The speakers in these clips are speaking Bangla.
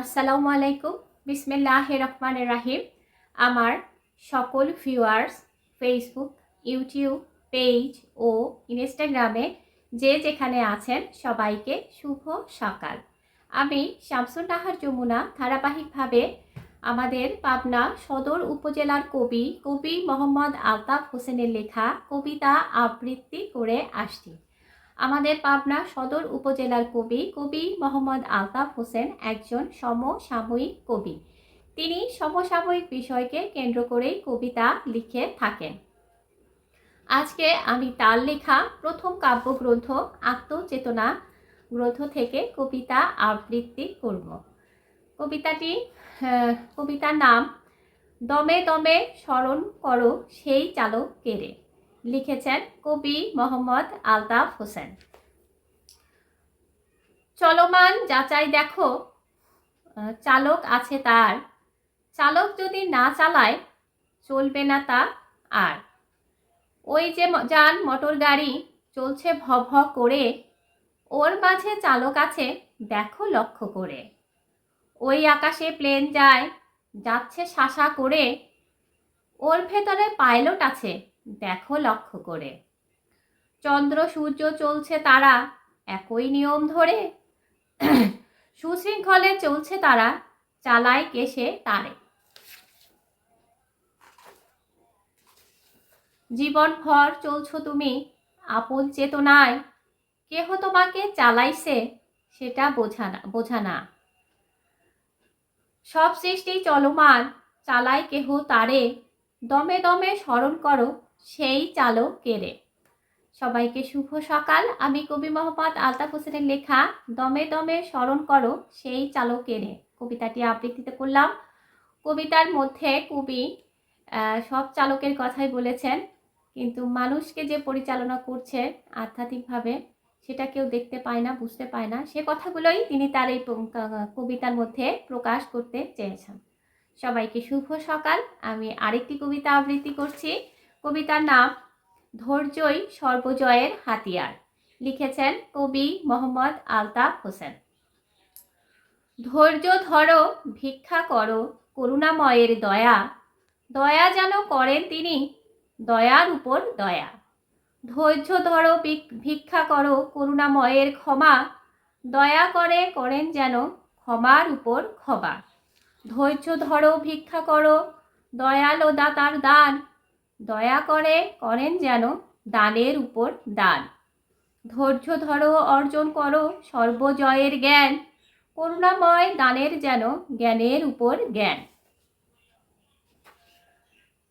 আসসালামু আলাইকুম বিসমিল্লাহ রহমান রাহিম আমার সকল ভিউয়ার্স ফেসবুক ইউটিউব পেজ ও ইনস্টাগ্রামে যে যেখানে আছেন, সবাইকে শুভ সকাল। আমি শামসুন নাহার যমুনা, ধারাবাহিকভাবে আমাদের পাবনা সদর উপজেলার কবি কবি মোহাম্মদ আলতাফ হোসেনের লেখা কবিতা আবৃত্তি করে আসছি। আমাদের পাবনা সদর উপজেলার কবি কবি মোহাম্মদ আলতাফ হোসেন একজন সমসাময়িক কবি। তিনি সমসাময়িক বিষয়কে কেন্দ্র করেই কবিতা লিখে থাকেন। আজকে আমি তার লেখা প্রথম কাব্যগ্রন্থ আত্মচেতনা গ্রন্থ থেকে কবিতা আবৃত্তি করব। কবিতাটি কবিতার নাম, দমে দমে স্মরণ করো সেই চালক কেড়ে লিখেছেন কবি মোহাম্মদ আলতাফ হোসেন। চলমান যাচাই দেখো চালক আছে তার। চালক যদি না চালায়, চলবে না তা আর। ওই যে যান মোটর গাড়ি চলছে ভ ভ করে, ওর মাঝে চালক আছে, দেখো লক্ষ্য করে। ওই আকাশে প্লেন যায়, যাচ্ছে শাসা করে, ওর ভেতরে পাইলট আছে দেখো লক্ষ্য করে। চন্দ্র, সূর্য চলছে তারা একই নিয়ম ধরে। সুশৃঙ্খলে চলছে তারা, চালায় কেসে তারে। জীবন ভর চলছো তুমি, আপন চেতনায়। কেহ তোমাকে চালাইছে সেটা বোঝা না বোঝা না। সব সৃষ্টি চলমান, চালায় কেহ তারে। দমে দমে স্মরণ করো সেই চালক কেড়ে সবাইকে শুভ সকাল। আমি কবি মোহাম্মদ আলতাফ হোসেনের লেখা দমে দমে স্মরণ করো, সেই চালক কেড়ে কবিতাটি আবৃত্তিতে করলাম। কবিতার মধ্যে কবি সব চালকের কথাই বলেছেন, কিন্তু মানুষকে যে পরিচালনা করছে আধ্যাত্মিকভাবে, সেটা কেউ দেখতে পায় না, বুঝতে পায় না। সে কথাগুলোই তিনি তার এই কবিতার মধ্যে প্রকাশ করতে চেয়েছেন। সবাইকে শুভ সকাল। আমি আরেকটি কবিতা আবৃত্তি করছি। কবিতার নাম ধৈর্যই সর্বজয়ের হাতিয়ার। লিখেছেন কবি মোহাম্মদ আলতাফ হোসেন। ধৈর্য ধরো, ভিক্ষা করো, করুণাময়ের দয়া। দয়া যেন করেন তিনি, দয়ার উপর দয়া। ধৈর্য ধরো, ভিক- ভিক্ষা করো, করুণাময়ের ক্ষমা। দয়া করে করেন যেন ক্ষমার উপর ক্ষমা। ধৈর্য ধরো, ভিক্ষা করো, দয়াল দাতার দান। দয়া করে করেন যেন দানের উপর দান। ধৈর্য ধরো, অর্জন করো, সর্বজয়ের জ্ঞান। করুণাময় দানের যেন জ্ঞানের উপর জ্ঞান।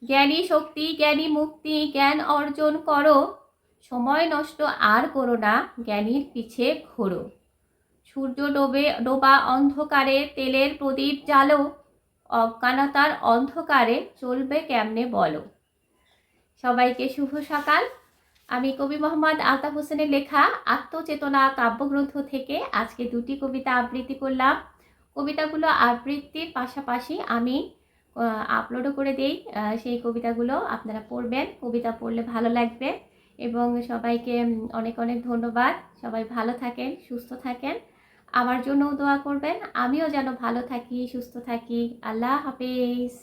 জ্ঞানী শক্তি, জ্ঞানী মুক্তি, জ্ঞান অর্জন করো। সময় নষ্ট আর করো না, জ্ঞানীর পিছে ঘোরো। সূর্য ডোবে, ডোবা অন্ধকারে, তেলের প্রদীপ জ্বালো। অজ্ঞানতার অন্ধকারে চলবে কেমনে বলো? সবাইকে শুভ সকাল। আমি কবি মোহাম্মদ আলতাফ হোসেনের লেখা আত্মচেতনা কাব্যগ্রন্থ থেকে আজকে দুটি কবিতা আবৃত্তি করলাম। কবিতাগুলো আবৃত্তির পাশাপাশি আমি আপলোডও করে দিই। সেই কবিতাগুলো আপনারা পড়বেন, কবিতা পড়লে ভালো লাগবে। এবং সবাইকে অনেক অনেক ধন্যবাদ। সবাই ভালো থাকেন, সুস্থ থাকেন। আমার জন্যও দোয়া করবেন। আমিও যেন ভালো থাকি, সুস্থ থাকি। আল্লাহ হাফেজ।